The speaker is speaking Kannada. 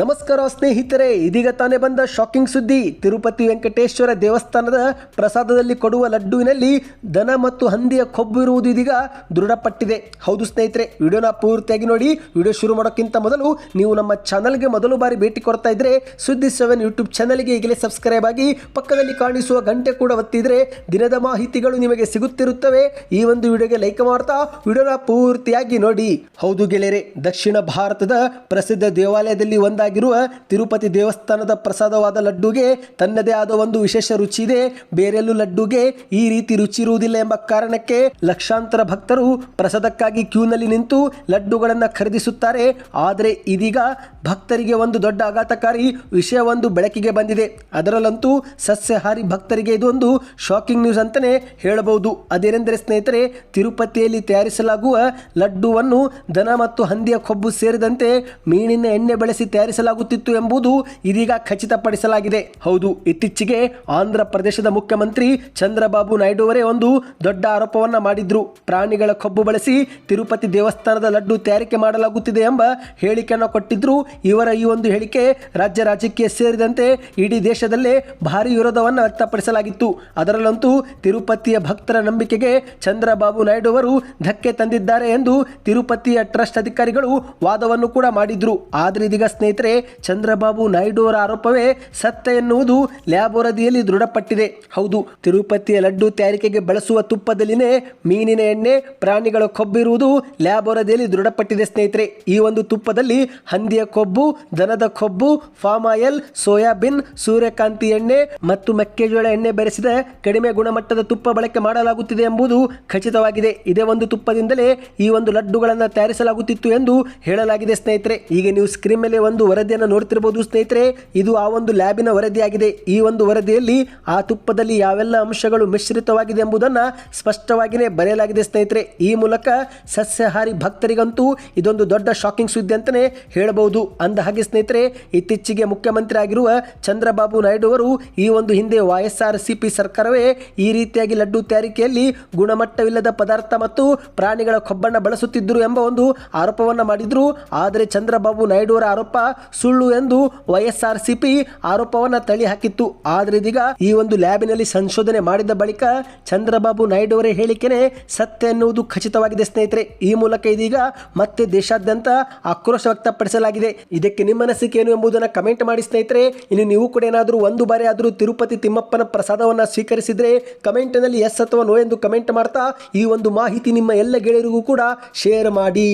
ನಮಸ್ಕಾರ ಸ್ನೇಹಿತರೆ, ಇದೀಗ ತಾನೇ ಬಂದ ಶಾಕಿಂಗ್ ಸುದ್ದಿ. ತಿರುಪತಿ ವೆಂಕಟೇಶ್ವರ ದೇವಸ್ಥಾನದ ಪ್ರಸಾದದಲ್ಲಿ ಕೊಡುವ ಲಡ್ಡುವಿನಲ್ಲಿ ದನ ಮತ್ತು ಹಂದಿಯ ಕೊಬ್ಬು ಇರುವುದು ಇದೀಗ ದೃಢಪಟ್ಟಿದೆ. ಹೌದು ಸ್ನೇಹಿತರೆ, ವಿಡಿಯೋನ ಪೂರ್ತಿಯಾಗಿ ನೋಡಿ. ವಿಡಿಯೋ ಶುರು ಮಾಡೋಕ್ಕಿಂತ ಮೊದಲು ನೀವು ನಮ್ಮ ಚಾನಲ್ಗೆ ಮೊದಲು ಬಾರಿ ಭೇಟಿ ಕೊಡ್ತಾ ಇದ್ರೆ, ಸುದ್ದಿ ಸೆವೆನ್ ಯೂಟ್ಯೂಬ್ ಚಾನಲ್ಗೆ ಈಗಲೇ ಸಬ್ಸ್ಕ್ರೈಬ್ ಆಗಿ ಪಕ್ಕದಲ್ಲಿ ಕಾಣಿಸುವ ಗಂಟೆ ಕೂಡ ಒತ್ತಿದ್ರೆ ದಿನದ ಮಾಹಿತಿಗಳು ನಿಮಗೆ ಸಿಗುತ್ತಿರುತ್ತವೆ. ಈ ಒಂದು ವಿಡಿಯೋಗೆ ಲೈಕ್ ಮಾಡ್ತಾ ವಿಡಿಯೋನ ಪೂರ್ತಿಯಾಗಿ ನೋಡಿ. ಹೌದು ಗೆಳೆಯರೆ, ದಕ್ಷಿಣ ಭಾರತದ ಪ್ರಸಿದ್ಧ ದೇವಾಲಯದಲ್ಲಿ ಒಂದಾಗಿರುವ ತಿರುಪತಿ ದೇವಸ್ಥಾನದ ಪ್ರಸಾದವಾದ ಲಡ್ಡುಗೆ ತನ್ನದೇ ಆದ ಒಂದು ವಿಶೇಷ ರುಚಿ ಇದೆ ಬೇರೆಲ್ಲೂ ಲಡ್ಡುಗೆ ಈ ರೀತಿ ರುಚಿ ಇರುವುದಿಲ್ಲ ಎಂಬ ಕಾರಣಕ್ಕೆ ಲಕ್ಷಾಂತರ ಭಕ್ತರು ಪ್ರಸಾದಕ್ಕಾಗಿ ಕ್ಯೂನಲ್ಲಿ ನಿಂತು ಲಡ್ಡುಗಳನ್ನು ಖರೀದಿಸುತ್ತಾರೆ. ಆದರೆ ಇದೀಗ ಭಕ್ತರಿಗೆ ಒಂದು ದೊಡ್ಡ ಆಘಾತಕಾರಿ ವಿಷಯವೊಂದು ಬೆಳಕಿಗೆ ಬಂದಿದೆ. ಅದರಲ್ಲಂತೂ ಸಸ್ಯಹಾರಿ ಭಕ್ತರಿಗೆ ಇದೊಂದು ಶಾಕಿಂಗ್ ನ್ಯೂಸ್ ಅಂತಾನೆ ಹೇಳಬಹುದು. ಅದೇನೆಂದರೆ ಸ್ನೇಹಿತರೆ, ತಿರುಪತಿಯಲ್ಲಿ ತಯಾರಿಸಲಾಗುವ ಲಡ್ಡುವನ್ನು ದನ ಮತ್ತು ಹಂದಿಯ ಕೊಬ್ಬು ಸೇರಿದಂತೆ ಮೀನಿನ ಎಣ್ಣೆ ಬಳಸಿ ತಯಾರಿಸಲಾಗುತ್ತಿತ್ತು ಎಂಬುದು ಇದೀಗ ಖಚಿತಪಡಿಸಲಾಗಿದೆ. ಹೌದು, ಇತ್ತೀಚೆಗೆ ಆಂಧ್ರ ಪ್ರದೇಶದ ಮುಖ್ಯಮಂತ್ರಿ ಚಂದ್ರಬಾಬು ನಾಯ್ಡು ಅವರೇ ಒಂದು ದೊಡ್ಡ ಆರೋಪವನ್ನ ಮಾಡಿದ್ರು. ಪ್ರಾಣಿಗಳ ಕೊಬ್ಬು ಬಳಸಿ ತಿರುಪತಿ ದೇವಸ್ಥಾನದ ಲಡ್ಡು ತಯಾರಿಕೆ ಮಾಡಲಾಗುತ್ತಿದೆ ಎಂಬ ಹೇಳಿಕೆಯನ್ನು ಕೊಟ್ಟಿದ್ರು. ಇವರ ಈ ಒಂದು ಹೇಳಿಕೆ ರಾಜ್ಯ ರಾಜಕೀಯ ಸೇರಿದಂತೆ ಇಡೀ ದೇಶದಲ್ಲೇ ಭಾರಿ ವಿರೋಧವನ್ನು ವ್ಯಕ್ತಪಡಿಸಲಾಗಿತ್ತು. ಅದರಲ್ಲಂತೂ ತಿರುಪತಿಯ ಭಕ್ತರ ನಂಬಿಕೆಗೆ ಚಂದ್ರಬಾಬು ನಾಯ್ಡು ಅವರು ಧಕ್ಕೆ ತಂದಿದ್ದಾರೆ ಎಂದು ತಿರುಪತಿಯ ಟ್ರಸ್ಟ್ ಅಧಿಕಾರಿಗಳು ವಾದವನ್ನು ಕೂಡ ಮಾಡಿದ್ರು. ಆದ್ರೆ ಇದೀಗ ಸ್ನೇಹಿತರೆ ಚಂದ್ರಬಾಬು ನಾಯ್ಡು ಅವರ ಆರೋಪವೇ ಸತ್ಯ ಎನ್ನುವುದು ಲ್ಯಾಬ್ ವರದಿಯಲ್ಲಿ ದೃಢಪಟ್ಟಿದೆ. ಹೌದು, ತಿರುಪತಿಯ ಲಡ್ಡು ತಯಾರಿಕೆಗೆ ಬಳಸುವ ತುಪ್ಪದಲ್ಲಿನೇ ಮೀನಿನ ಎಣ್ಣೆ, ಪ್ರಾಣಿಗಳ ಕೊಬ್ಬಿರುವುದು ಲ್ಯಾಬ್ ವರದಿಯಲ್ಲಿ ದೃಢಪಟ್ಟಿದೆ ಸ್ನೇಹಿತರೆ. ಈ ಒಂದು ತುಪ್ಪದಲ್ಲಿ ಹಂದಿಯ ಕೊಬ್ಬು, ದನದ ಕೊಬ್ಬು ಫಾರ್ಮ್ ಆಯಿಲ್ ಸೋಯಾಬೀನ್, ಸೂರ್ಯಕಾಂತಿ ಎಣ್ಣೆ ಮತ್ತು ಮೆಕ್ಕೆಜೋಳ ಎಣ್ಣೆ ಬೆರೆಸಿದ ಕಡಿಮೆ ಗುಣಮಟ್ಟದ ತುಪ್ಪ ಬಳಕೆ ಮಾಡಲಾಗುತ್ತಿದೆ ಎಂಬುದು ಖಚಿತವಾಗಿದೆ. ಇದೇ ಒಂದು ತುಪ್ಪದಿಂದಲೇ ಈ ಒಂದು ಲಡ್ಡುಗಳನ್ನು ತಯಾರಿಸಲಾಗುತ್ತಿತ್ತು ಎಂದು ಹೇಳಲಾಗಿದೆ ಸ್ನೇಹಿತರೆ. ಈಗ ನೀವು ಸ್ಕ್ರೀನ್ ಮೇಲೆ ಒಂದು ವರದಿಯನ್ನು ನೋಡ್ತಿರಬಹುದು ಸ್ನೇಹಿತರೆ, ಇದು ಆ ಒಂದು ಲ್ಯಾಬಿನ ವರದಿಯಾಗಿದೆ. ಈ ಒಂದು ವರದಿಯಲ್ಲಿ ಆ ತುಪ್ಪದಲ್ಲಿ ಯಾವೆಲ್ಲ ಅಂಶಗಳು ಮಿಶ್ರಿತವಾಗಿದೆ ಎಂಬುದನ್ನು ಸ್ಪಷ್ಟವಾಗಿಯೇ ಬರೆಯಲಾಗಿದೆ ಸ್ನೇಹಿತರೆ. ಈ ಮೂಲಕ ಸಸ್ಯಾಹಾರಿ ಭಕ್ತರಿಗಂತೂ ಇದೊಂದು ದೊಡ್ಡ ಶಾಕಿಂಗ್ ಸುದ್ದಿ ಅಂತಲೇ ಹೇಳಬಹುದು. ಅಂದ ಹಾಗೆ ಸ್ನೇಹಿತರೆ, ಇತ್ತೀಚೆಗೆ ಮುಖ್ಯಮಂತ್ರಿ ಆಗಿರುವ ಚಂದ್ರಬಾಬು ನಾಯ್ಡು ಅವರು ಈ ಒಂದು ಹಿಂದೆ ವೈಎಸ್ಆರ್ ಸಿಪಿ ಸರ್ಕಾರವೇ ಈ ರೀತಿಯಾಗಿ ಲಡ್ಡು ತಯಾರಿಕೆಯಲ್ಲಿ ಗುಣಮಟ್ಟವಿಲ್ಲದ ಪದಾರ್ಥ ಮತ್ತು ಪ್ರಾಣಿಗಳ ಕೊಬ್ಬಣ್ಣ ಬಳಸುತ್ತಿದ್ದರು ಎಂಬ ಒಂದು ಆರೋಪವನ್ನು ಮಾಡಿದ್ರು. ಆದರೆ ಚಂದ್ರಬಾಬು ನಾಯ್ಡು ಅವರ ಆರೋಪ ಸುಳ್ಳು ಎಂದು Y S R C P ಆರೋಪವನ್ನು ತಳ್ಳಿ ಹಾಕಿತ್ತು. ಆದರೆ ಇದೀಗ ಈ ಒಂದು ಲ್ಯಾಬಿನಲ್ಲಿ ಸಂಶೋಧನೆ ಮಾಡಿದ ಬಳಿಕ ಚಂದ್ರಬಾಬು ನಾಯ್ಡು ಅವರ ಹೇಳಿಕೆನೆ ಸತ್ಯ ಎನ್ನುವುದು ಖಚಿತವಾಗಿದೆ, ಸ್ನೇಹಿತರೆ. ಈ ಮೂಲಕ ಇದೀಗ ಮತ್ತೆ ದೇಶಾದ್ಯಂತ ಆಕ್ರೋಶ ವ್ಯಕ್ತಪಡಿಸಲಾಗಿದೆ. ಇದಕ್ಕೆ ನಿಮ್ಮ ಅನಿಸಿಕೆ ಏನು ಎಂಬುದನ್ನು ಕಮೆಂಟ್ ಮಾಡಿ, ಸ್ನೇಹಿತರೆ. ಇನ್ನು ನೀವು ಕೂಡ ಏನಾದರೂ ಒಂದು ಬಾರಿ ಆದರೂ ತಿರುಪತಿ ತಿಮ್ಮಪ್ಪನ ಪ್ರಸಾದವನ್ನು ಸ್ವೀಕರಿಸಿದರೆ ಕಮೆಂಟ್ನಲ್ಲಿ ಎಸ್ ಅಥವಾ ನೋ ಎಂದು ಕಮೆಂಟ್ ಮಾಡ್ತಾ ಈ ಒಂದು ಮಾಹಿತಿ ನಿಮ್ಮ ಎಲ್ಲ ಗೆಳೆಯರಿಗೂ ಕೂಡ ಶೇರ್ ಮಾಡಿ.